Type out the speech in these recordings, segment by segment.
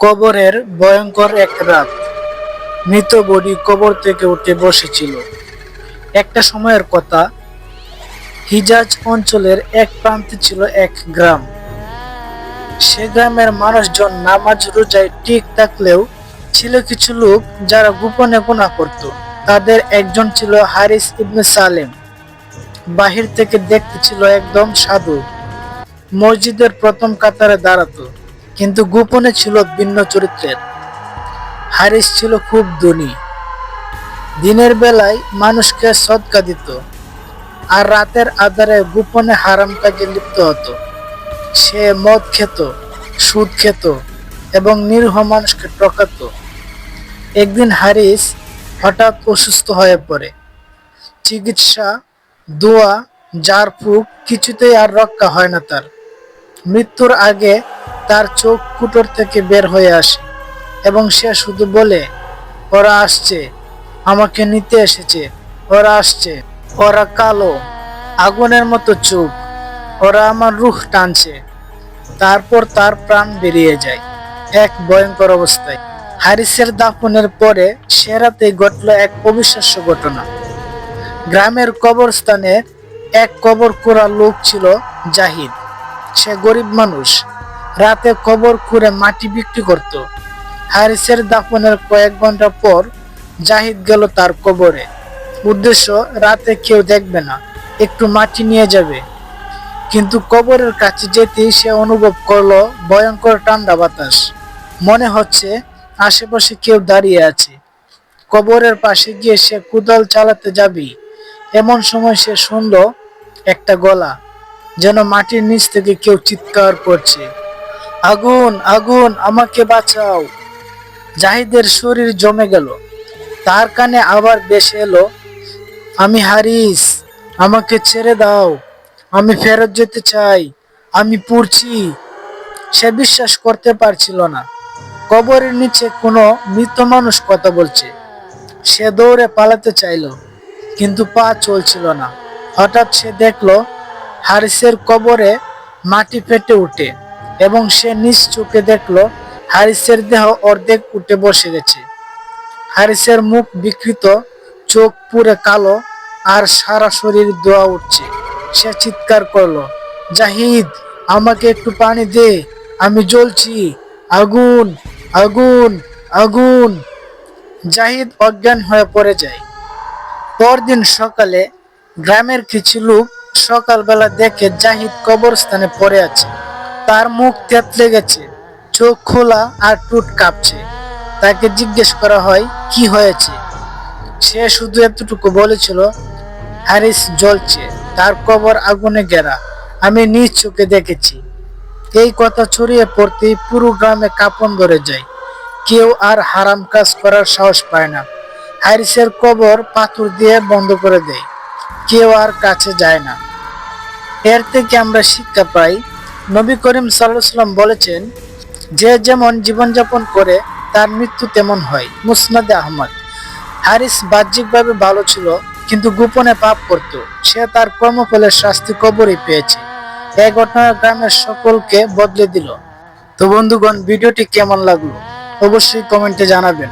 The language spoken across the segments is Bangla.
কবরের ভয়ঙ্কর এক রাত মৃত বডি কবর থেকে উঠে বসেছিল। একটা সময়ের কথা, হিজাজ অঞ্চলের এক প্রান্তে ছিল এক গ্রাম। সে গ্রামের মানুষজন নামাজ রোজায় ঠিক থাকলেও ছিল কিছু লোক যারা গোপনে গোনা করত। তাদের একজন ছিল হারিস ইবনে সালেম। বাহির থেকে দেখতে ছিল একদম সাধু। মসজিদের প্রথম কাতারে দাঁড়াতো। কিন্তু গোপনে ছিল ভিন্ন চরিত্রের। হারিস ছিল খুব ধনী। দিনের বেলায় মানুষকে সৎকা দিত আর রাতের আধারে গোপনে হারাম কাজে লিপ্ত হতো। সে মদ খেত, সুদ খেত এবং নিরীহ মানুষকে টকাতো একদিন হারিস হঠাৎ অসুস্থ হয়ে পড়ে। চিকিৎসা, দোয়া, জারফুক কিছুতেই আর রক্ষা হয় না তার। মৃত্যুর আগে তার চোখ কুটোর থেকে বের হয়ে আসে এবং সে শুধু বলে, ওরা আসছে, আমাকে নিতে এসেছে, ওরা আসছে, ওরা কালো, আগুনের মতো চোখ, ওরা আমার রুখ টানছে। তারপর তার প্রাণ বেরিয়ে যায় এক ভয়ঙ্কর অবস্থায়। হারিসের দাফনের পরে সে রাতে ঘটল এক অবিশ্বাস্য ঘটনা। গ্রামের কবরস্থানে এক কবর করা লোক ছিল জাহিদ। সে গরিব মানুষ রাতে কবর খুঁড়ে মাটি বিক্রি করত। হারিসের দাফনের কয়েক ঘণ্টা পর জাহিদ গেল তার কবরে। উদ্দেশ্য, রাতে কেউ দেখবে না, একটু মাটি নিয়ে যাবে। কিন্তু কবরের কাছে যেতেই সে অনুভব করল ভয়ঙ্কর ঠান্ডা বাতাস। মনে হচ্ছে আশেপাশে কেউ দাঁড়িয়ে আছে। কবরের পাশে গিয়ে সে কুদাল চালাতে যাবি। এমন সময় সে শুনল একটা গলা, যেন মাটির নিচ থেকে কেউ চিৎকার করছে। আগুন আগুন, আমাকে বাঁচাও। জাহিদের শরীর জমে গেল। তার কানে আবার বেশি এলো, আমি হারিস, আমাকে ছেড়ে দাও। আমি ফেরত যেতে চাই, আমি পড়ছি। সে বিশ্বাস করতে পারছিল না। কবরের নিচে কোনো মৃত মানুষ কথা বলছে। সে দৌড়ে পালাতে চাইলো, কিন্তু পা চলছিল না। হঠাৎ সে দেখল, হারিসের কবরে মাটি ফেটে উঠে। এবং সে নিজ চোখে দেখল, হারিসের দেহ অর্ধেক উঠে বসে গেছে। হারিসের মুখ বিকৃত, চোখ পুরে কালো, আর সারা শরীর দোয়া উঠছে। সে চিৎকার করল, জাহিদ, আমাকে একটু পানি দে, আমি জ্বলছি। আগুন আগুন আগুন। জাহিদ অজ্ঞান হয়ে পড়ে যায়। পরদিন সকালে গ্রামের কিছু লোক সকালবেলা দেখে জাহিদ কবরস্থানে পড়ে আছে। তার মুখ তেতলে গেছে, চোখ খোলা আর টুট কাঁপছে। তাকে জিজ্ঞেস করা হয়, কি হয়েছে? সে শুধু এতটুকু বলেছিল, হ্যারিস জ্বলছে, তার কবর আগুনে ঘেরা, আমি নিজ চোখে দেখেছি। এই কথা ছড়িয়ে পড়তেই পুরো গ্রামে কাপন ধরে যায়। কেউ আর হারাম কাজ করার সাহস পায় না। হ্যারিসের কবর পাথর দিয়ে বন্ধ করে দেয়। কেউ আর কাছে যায় না। এর থেকে আমরা শিক্ষা পাই নবী করিম সাল্লাম বলেছেন, যে যেমন জীবনযাপন করে, তার মৃত্যু তেমন হয়। মুসনাদে আহমদ। হারিস বাহ্যিকভাবে ভালো ছিল, কিন্তু গোপনে পাপ করত। সে তার কর্মফলের শাস্তি কবরই পেয়েছে। এই ঘটনা গ্রামের সকলকে বদলে দিল। তো বন্ধুগণ, ভিডিওটি কেমন লাগল? অবশ্যই কমেন্টে জানাবেন।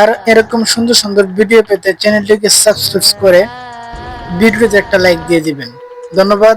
আর এরকম সুন্দর সুন্দর ভিডিও পেতে চ্যানেলটিকে সাবস্ক্রাইব করে ভিডিওতে একটা লাইক দিয়ে দিবেন। ধন্যবাদ।